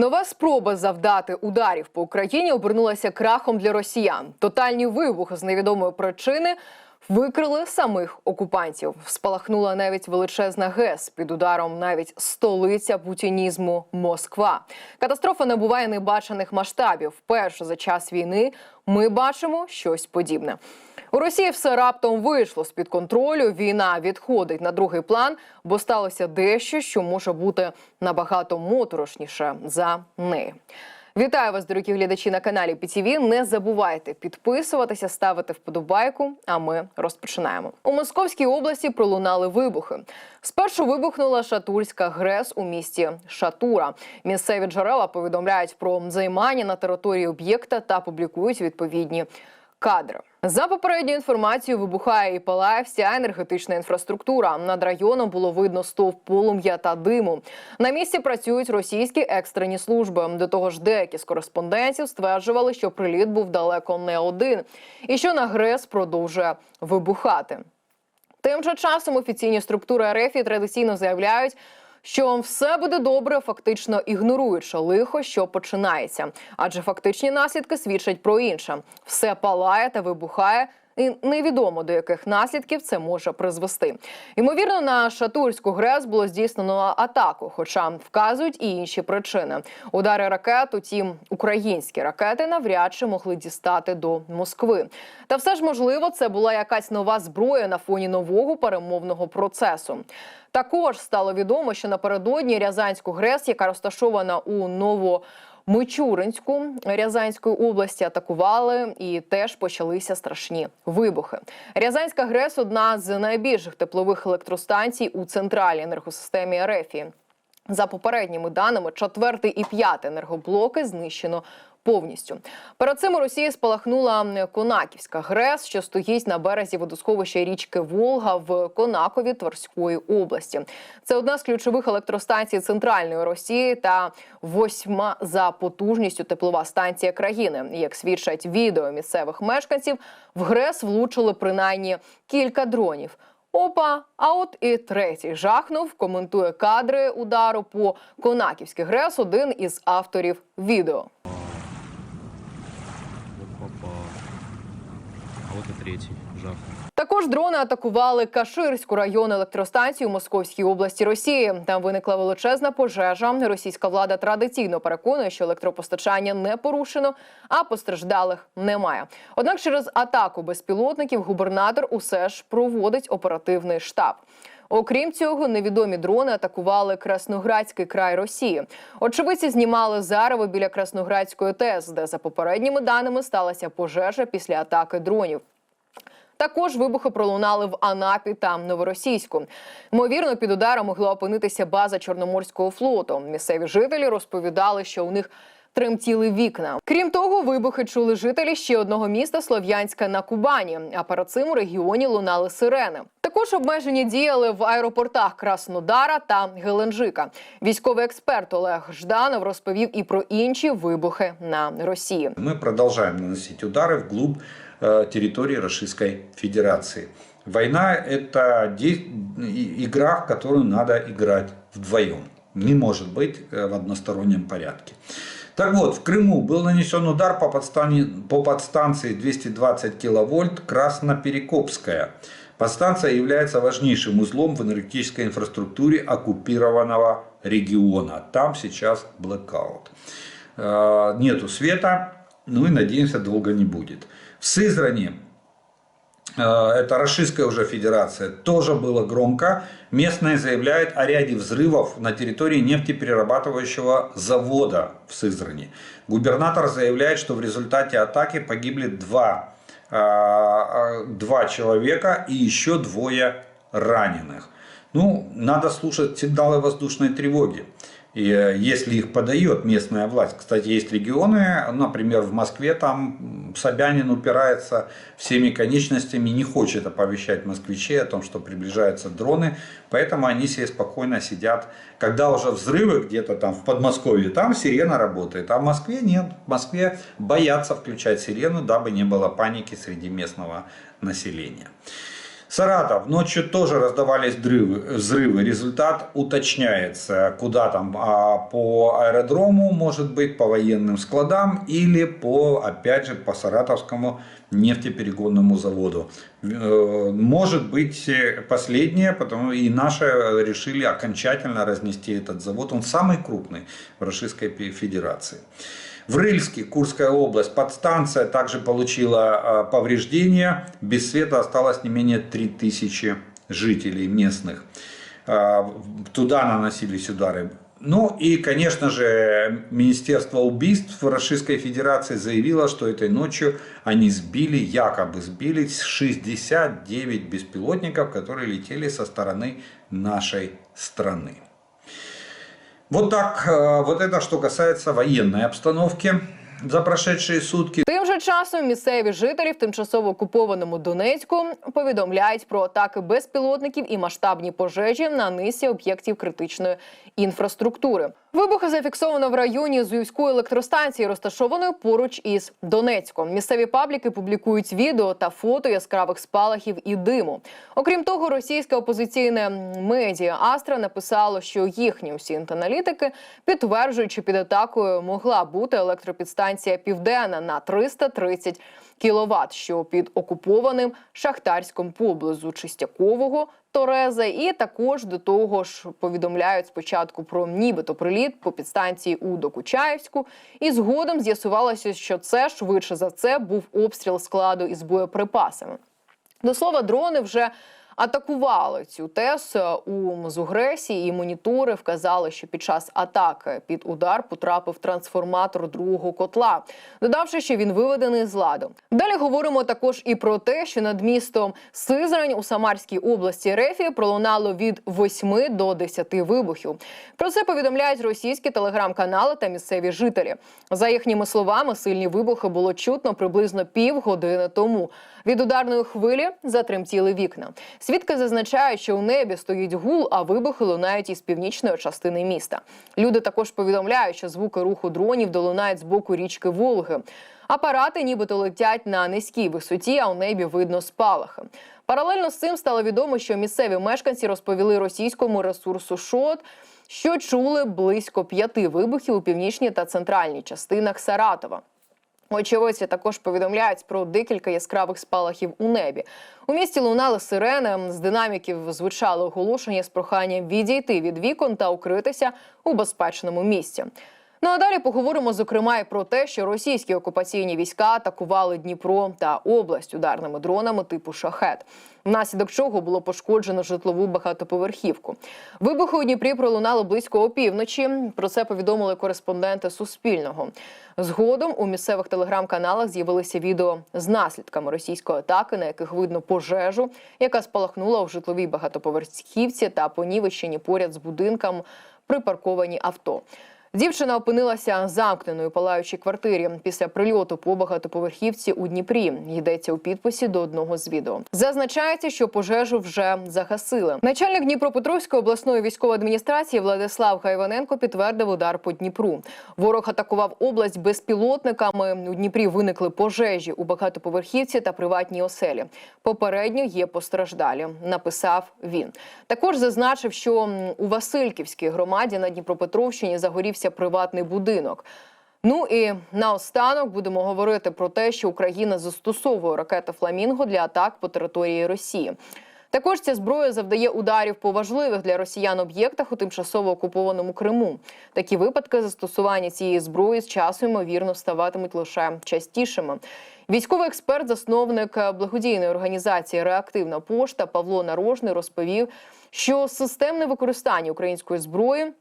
Нова спроба завдати ударів по Україні обернулася крахом для росіян. Тотальні вибухи з невідомої причини викрили самих окупантів. Спалахнула навіть величезна ГЕС під ударом навіть столиця путінізму Москва. Катастрофа набуває небачених масштабів. Вперше за час війни ми бачимо щось подібне. У Росії все раптом вийшло з під контролю. Війна відходить на другий план, бо сталося дещо, що може бути набагато моторошніше за неї. Вітаю вас, дорогі глядачі на каналі ПТВ. Не забувайте підписуватися, ставити вподобайку. А ми розпочинаємо. У Московській області пролунали вибухи. Спершу вибухнула Шатурська ГРЕС у місті Шатура. Місцеві джерела повідомляють про займання на території об'єкта та публікують відповідні кадри. За попередньою інформацією, вибухає і палає вся енергетична інфраструктура. Над районом було видно стовп полум'я та диму. На місці працюють російські екстрені служби. До того ж, деякі з кореспондентів стверджували, що приліт був далеко не один, і що на ГРЕС продовжує вибухати. Тим же часом офіційні структури РФ традиційно заявляють, що все буде добре, фактично ігноруючи лихо, що починається. Адже фактичні наслідки свідчать про інше: все палає та вибухає. І невідомо до яких наслідків це може призвести. Ймовірно, на Шатурську ГРЕС було здійснено атаку, хоча вказують і інші причини. Удари ракет, утім, українські ракети навряд чи могли дістати до Москви. Та все ж можливо, це була якась нова зброя на фоні нового перемовного процесу. Також стало відомо, що напередодні Рязанську ГРЕС, яка розташована у Ново. Мичуринську Рязанської області атакували і теж почалися страшні вибухи. Рязанська ГРЕС одна з найбільших теплових електростанцій у центральній енергосистемі РФ. За попередніми даними, четвертий і п'ятий енергоблоки знищено повністю. Перед цим у Росії спалахнула Конаківська ГРЕС, що стоїть на березі водосховища річки Волга в Конакові Тверської області. Це одна з ключових електростанцій центральної Росії та восьма за потужністю теплова станція країни. Як свідчать відео місцевих мешканців, в ГРЕС влучили принаймні кілька дронів. Опа, а от і третій жахнув. Коментує кадри удару по Конаківській ГРЕС. Один із авторів відео. Вот попал. А вот Також дрони атакували Каширську районну електростанцію Московській області Росії. Там виникла величезна пожежа. Російська влада традиційно переконує, що електропостачання не порушено, а постраждалих немає. Однак, через атаку безпілотників губернатор усе ж проводить оперативний штаб. Окрім цього, невідомі дрони атакували Красноградський край Росії. Очевидці знімали зарево біля Красноградської ТЕС, де за попередніми даними сталася пожежа після атаки дронів. Також вибухи пролунали в Анапі та Новоросійську. Ймовірно, під ударом могла опинитися база Чорноморського флоту. Місцеві жителі розповідали, що у них тремтіли вікна. Крім того, вибухи чули жителі ще одного міста Слов'янська на Кубані. А перед цим у регіоні лунали сирени. Також обмеження діяли в аеропортах Краснодара та Геленджика. Військовий експерт Олег Жданов розповів і про інші вибухи на Росії. Мы продолжаем наносить удары вглубь э, территории Российской Федерации. Война – это игра, в которую надо играть вдвоем. Не может быть э, в одностороннем порядке. Так вот, в Крыму был нанесен удар по, подстани- по подстанции 220 киловольт Красноперекопская. Подстанция является важнейшим узлом в энергетической инфраструктуре оккупированного региона. Там сейчас блэкаут. Э, Нету света, ну и надеемся, долго не будет. В Сызрани, э, это Рашистская уже федерация, тоже было громко. Местные заявляют о ряде взрывов на территории нефтеперерабатывающего завода в Сызрани. Губернатор заявляет, что в результате атаки погибли два, э, э, два человека и еще двое раненых. Ну, надо слушать сигналы воздушной тревоги. И э, если их подает местная власть. Кстати, есть регионы, например, в Москве там Собянин упирается всеми конечностями, не хочет оповещать москвичей о том, что приближаются дроны. Поэтому они себе спокойно сидят. Когда уже взрывы где-то там в Подмосковье, там сирена работает. А в Москве нет. В Москве боятся включать сирену, дабы не было паники среди местного населения. Саратов. Ночью тоже раздавались взрывы. взрывы. Результат уточняется. Куда там? А, по аэродрому, может быть, по военным складам или по, опять же, по Саратовскому нефтеперегонному заводу. Э, Может быть э, последнее, потому и наши решили окончательно разнести этот завод. Он самый крупный в Российской Федерации. В Рыльске, Курская область, подстанция также получила э, повреждения. Без света осталось не менее 3000 жителей местных. Э, Туда наносились удары. Ну и, конечно же, Министерство убийств Российской Федерации заявило, что этой ночью они сбили, якобы сбили 69 беспилотников, которые летели со стороны нашей страны. Вот так, э, вот это что касается военной обстановки за прошедшие сутки. Часом місцеві жителі в тимчасово окупованому Донецьку повідомляють про атаки безпілотників і масштабні пожежі на низці об'єктів критичної інфраструктури. Вибухи зафіксовано в районі Зуївської електростанції, розташованої поруч із Донецьком. Місцеві пабліки публікують відео та фото яскравих спалахів і диму. Окрім того, російське опозиційне медіа Астра написало, що їхні усі аналітики підтверджують, що під атакою могла бути електропідстанція Південна на 330 кіловат, що під окупованим Шахтарськом поблизу Чистякового. Тореза, і також до того ж повідомляють спочатку про нібито приліт по підстанції у Докучаївську, і згодом з'ясувалося, що це швидше за це був обстріл складу із боєприпасами. До слова, дрони вже атакували цю ТЕС у Зугресі, і монітори вказали, що під час атаки під удар потрапив трансформатор другого котла, додавши, що він виведений з ладу. Далі говоримо також і про те, що над містом Сизрань у Самарській області Рефі пролунало від 8 до 10 вибухів. Про це повідомляють російські телеграм-канали та місцеві жителі. За їхніми словами, сильні вибухи було чутно приблизно півгодини тому. Від ударної хвилі затремтіли вікна. Свідки зазначають, що у небі стоїть гул, а вибухи лунають із північної частини міста. Люди також повідомляють, що звуки руху дронів долунають з боку річки Волги. Апарати нібито летять на низькій висоті, а у небі видно спалахи. Паралельно з цим стало відомо, що місцеві мешканці розповіли російському ресурсу ШОТ, що чули близько п'яти вибухів у північній та центральній частинах Саратова. Очевидці також повідомляють про декілька яскравих спалахів у небі. У місті лунали сирени. З динаміків звучали оголошення з проханням відійти від вікон та укритися у безпечному місці. Ну а далі поговоримо зокрема і про те, що російські окупаційні війська атакували Дніпро та область ударними дронами типу шахет, внаслідок чого було пошкоджено житлову багатоповерхівку. Вибухи у Дніпрі пролунали близько опівночі. Про це повідомили кореспонденти Суспільного. Згодом у місцевих телеграм-каналах з'явилися відео з наслідками російської атаки, на яких видно пожежу, яка спалахнула в житловій багатоповерхівці та понівечені поряд з будинком припарковані авто. Дівчина опинилася замкненою палаючій квартирі після прильоту по багатоповерхівці у Дніпрі. Йдеться у підписі до одного з відео. Зазначається, що пожежу вже загасили. Начальник Дніпропетровської обласної військової адміністрації Владислав Гайваненко підтвердив удар по Дніпру. Ворог атакував область безпілотниками. У Дніпрі виникли пожежі у багатоповерхівці та приватній оселі. Попередньо є постраждалі. Написав він. Також зазначив, що у Васильківській громаді на Дніпропетровщині загорівся приватний будинок. Ну і наостанок будемо говорити про те, що Україна застосовує ракети Фламінго для атак по території Росії. Також ця зброя завдає ударів по важливих для росіян об'єктах у тимчасово окупованому Криму. Такі випадки застосування цієї зброї з часом ймовірно ставатимуть лише частішими. Військовий експерт, засновник благодійної організації Реактивна пошта Павло Нарожний розповів, що системне використання української зброї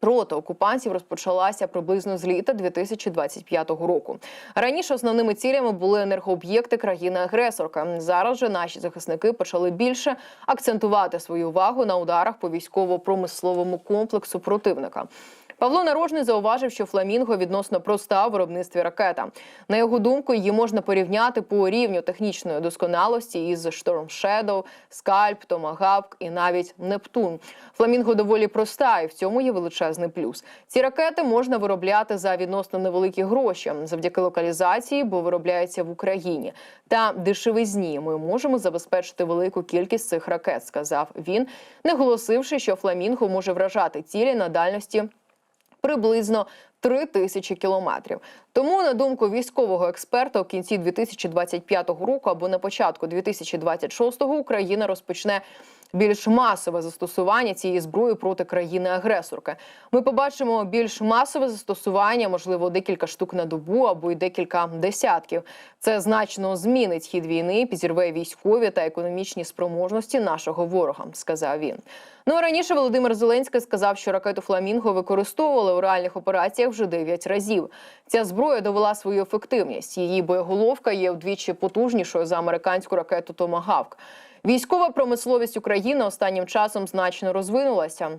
проти окупантів розпочалася приблизно з літа 2025 року. Раніше основними цілями були енергооб'єкти країни-агресорка. Зараз же наші захисники почали більше акцентувати свою увагу на ударах по військово-промисловому комплексу противника. Павло Нарожний зауважив, що фламінго відносно проста в виробництві ракета. На його думку, її можна порівняти по рівню технічної досконалості із Storm Shadow, Скальп, Томагавк і навіть Нептун. Фламінго доволі проста, і в цьому є величезний плюс. Ці ракети можна виробляти за відносно невеликі гроші завдяки локалізації, бо виробляється в Україні. Та дешевизні ми можемо забезпечити велику кількість цих ракет, сказав він, наголосивши, що фламінго може вражати цілі на дальності приблизно 3 тисячі кілометрів. Тому, на думку військового експерта, у кінці 2025 року або на початку 2026 Україна розпочне більш масове застосування цієї зброї проти країни-агресорки. Ми побачимо більш масове застосування, можливо, декілька штук на добу або й декілька десятків. Це значно змінить хід війни, підірве військові та економічні спроможності нашого ворога, сказав він. Ну а раніше Володимир Зеленський сказав, що ракету Фламінго використовували у реальних операціях вже 9 разів. Ця зброя довела свою ефективність. Її боєголовка є вдвічі потужнішою за американську ракету Томагавк. Військова промисловість України останнім часом значно розвинулася.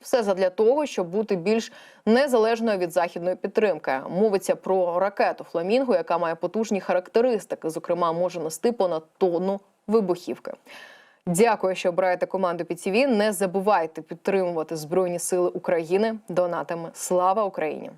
Все задля того, щоб бути більш незалежною від західної підтримки. Мовиться про ракету Фламінго, яка має потужні характеристики. Зокрема, може нести понад тонну вибухівки. Дякую, що обираєте команду ПІТІВІ. Не забувайте підтримувати Збройні Сили України донатами. Слава Україні!